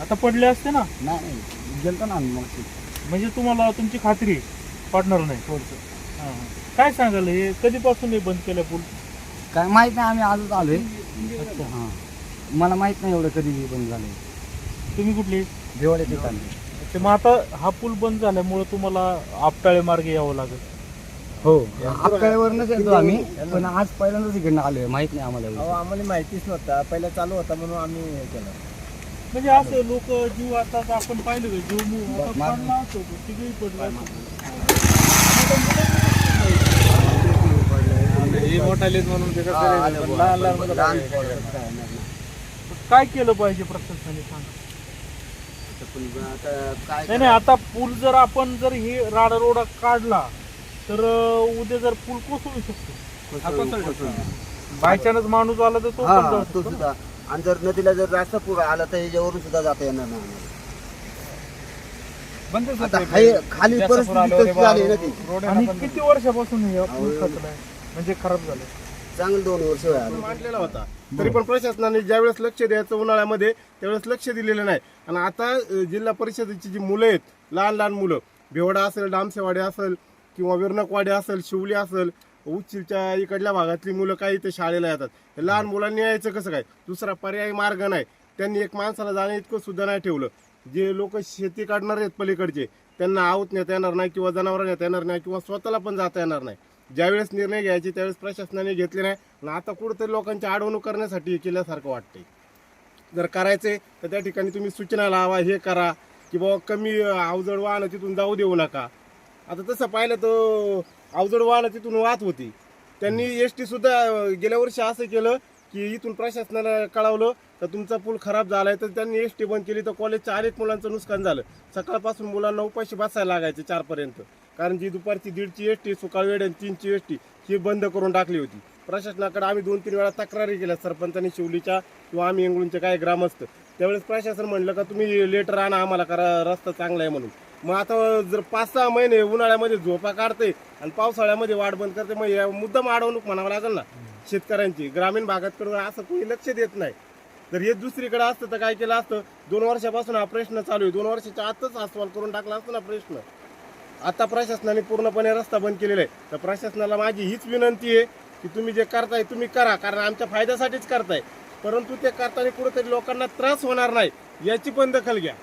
आता पडले असते ना? नाही गेलतो ना आम्ही मग म्हणजे तुम्हाला तुमची खात्री पडणार नाही? हा, हा. काय सांगाल हे? कधीपासून हे बंद केलं पूल? काय माहीत नाही आम्ही आजच आलोय. अच्छा. हां. मला माहीत नाही एवढं कधी बंद झालंय. तुम्ही कुठली? देवाडे ठिकाणी. ते मग आता हा पूल बंद झाल्यामुळे तुम्हाला आपटाळे मार्गे यावं लागेल. हो. आपल्यावरनच येतो आम्ही पण आज पहिल्यांदाच इकडनं आलोय. माहीत नाही आम्हाला एवढं. आम्हाला माहितीच नव्हता. पहिला चालू होता म्हणून आम्ही हे केलं. म्हणजे असं लोक जीव आता आपण पाहिलं का जीव मु- आता मार- पडला असतो तो, तिघही पडला असतो. हे मोठा लेत म्हणून ते कसं करायचं? पण लहान लहान मुलं लहान काय केलं पाहिजे प्रशासनाने सांगा पण आता काय नाही नाही आता पूल जर आपण जर हे राडा रोडा काढला तर अं, उद्या जर पूल कोसळू शकतो हा. बाय चान्स माणूस आला तर तो पण जाऊ तो शकतो ना. आणि जर नदीला जर जास्त पूर आला तर याच्यावरून सुद्धा जाता येणार नाही आम्हाला. आता खाली जास्त पूर परिस्थिती आल्यावर तशी झाली ना ती. रोड आणि किती वर्षापासून हे म्हणजे खराब झालं? चांगलं दोन वर्ष मांडलेला होता. तरी पण प्रशासनाने ज्यावेळेस लक्ष द्यायचं उन्हाळ्यामध्ये त्यावेळेस लक्ष दिलेलं नाही. आणि आता अ, जिल्हा परिषदेची जी मुलं आहेत लहान लहान मुलं बेवडा असेल डामसेवाडे असेल किंवा विरणकवाडे असेल शिवली असेल उच्चच्या इकडल्या भागातली मुलं काही इथे शाळेला येतात. लहान मुलांनी यायचं कसं काय? दुसरा पर्यायी मार्ग नाही. त्यांनी एक माणसाला जाण्या इतकं सुद्धा नाही ठेवलं. जे लोक शेती काढणार आहेत पलीकडचे त्यांना आऊत नेता येणार नाही किंवा जनावर नेता येणार नाही किंवा स्वतःला पण जाता येणार नाही. ज्यावेळेस निर्णय घ्यायचे त्यावेळेस प्रशासनाने घेतले नाही. आणि आता कुठंतरी लोकांची अडवणूक करण्यासाठी केल्यासारखं वाटते जर करायचे तर त्या ठिकाणी तुम्ही सूचना लावा हे करा की बाबा कमी अवजड वाहनं तिथून जाऊ देऊ नका. आता तसं पाहिलं तर अवजड वाहनं तिथून वाहत होती. त्यांनी एस टी सुद्धा अं, गेल्या वर्षी असं केलं की इथून प्रशासनाला कळवलं तर तुमचा पूल खराब झालाय तर त्यांनी एस टी बंद केली तर कॉलेजच्या अनेक मुलांचं नुकसान झालं. सकाळपासून मुलांना उपाशी बसायला लागायचे चारपर्यंत. कारण जी दुपारची दीडची एस टी सुकाळ वेळ आणि तीनची एस टी ही बंद करून टाकली होती. प्रशासनाकडे आम्ही दोन तीन वेळा तक्रारी केल्या सरपंचांनी शिवलीच्या किंवा आम्ही इंगळूनचे काय ग्रामस्थ. त्यावेळेस प्रशासन म्हणलं का तुम्ही लेटर आणा आम्हाला करा रस्ता चांगला आहे म्हणून. मग आता जर पाच सहा महिने उन्हाळ्यामध्ये झोपा काढते आणि पावसाळ्यामध्ये वाढ बंद करते मग या मुद्दाम अडवणूक म्हणावं लागेल ना. शेतकऱ्यांची ग्रामीण भागातकडून असं कोणी लक्ष देत नाही. तर हे दुसरीकडे असतं तर काय केलं असतं दोन वर्षापासून हा प्रश्न चालू आहे. दोन वर्षाच्या आतच अस्वाल करून टाकला असतो ना प्रश्न. आता प्रशासनाने पूर्णपणे रस्ता बंद केलेला आहे. तर प्रशासनाला माझी हीच विनंती आहे की तुम्ही जे करताय तुम्ही करा कारण आमच्या फायद्यासाठीच करताय. परंतु ते करताना कुठेतरी लोकांना त्रास होणार नाही याची पण दखल घ्या.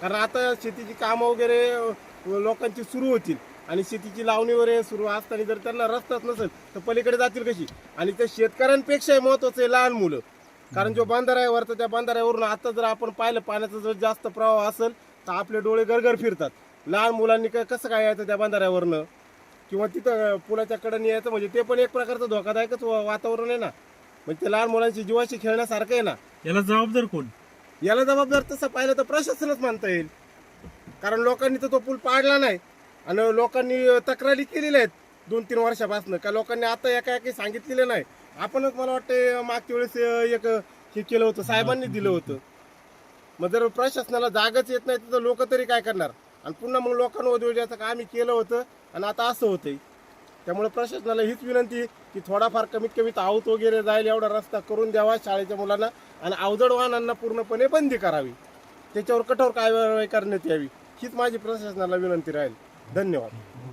कारण आता शेतीची कामं वगैरे लोकांची सुरू होतील. आणि शेतीची लावणी वगैरे सुरू असताना जर त्यांना रस्ताच नसेल तर पलीकडे जातील कशी? आणि त्या शेतकऱ्यांपेक्षाही महत्वाचं आहे लहान मुलं. कारण जो बांधारा आहे वरचा त्या बांधाऱ्यावरून आता जर आपण पाहिलं पाण्याचा जर जास्त प्रवाह असेल तर आपले डोळे गरगर फिरतात. लहान मुलांनी काय कसं काय यायचं त्या बांधाऱ्यावरनं? किंवा तिथं पुलाच्या कडेने यायचं म्हणजे ते पण एक प्रकारचं धोकादायकच वातावरण आहे ना. म्हणजे ते लहान मुलांची जीवाशी खेळण्यासारखं आहे ना. याला जबाबदार कोण? याला जबाबदार तसं पाहिलं तर प्रशासनच मानता येईल. कारण लोकांनी तर तो पूल पाडला नाही. आणि लोकांनी तक्रारी केलेल्या आहेत दोन तीन वर्षापासून. का लोकांनी आता एका एकी सांगितलेलं नाही. आपणच मला वाटतं मागच्या वेळेस एक हे केलं होतं साहेबांनी दिलं होतं. मग जर प्रशासनाला जागाच येत नाही तर लोक तरी काय करणार? आणि पुन्हा मग लोकांना उद्योग द्यायचं का आम्ही केलं होतं. आणि आता असं होतंय. त्यामुळे प्रशासनाला हीच विनंती की थोडाफार कमीत कमी आऊत वगैरे जाईल एवढा रस्ता करून द्यावा शाळेच्या मुलांना आणि अवजड वाहनांना पूर्णपणे बंदी करावी. त्याच्यावर कठोर कारवाई करण्यात यावी. हीच माझी प्रशासनाला विनंती राहील. धन्यवाद.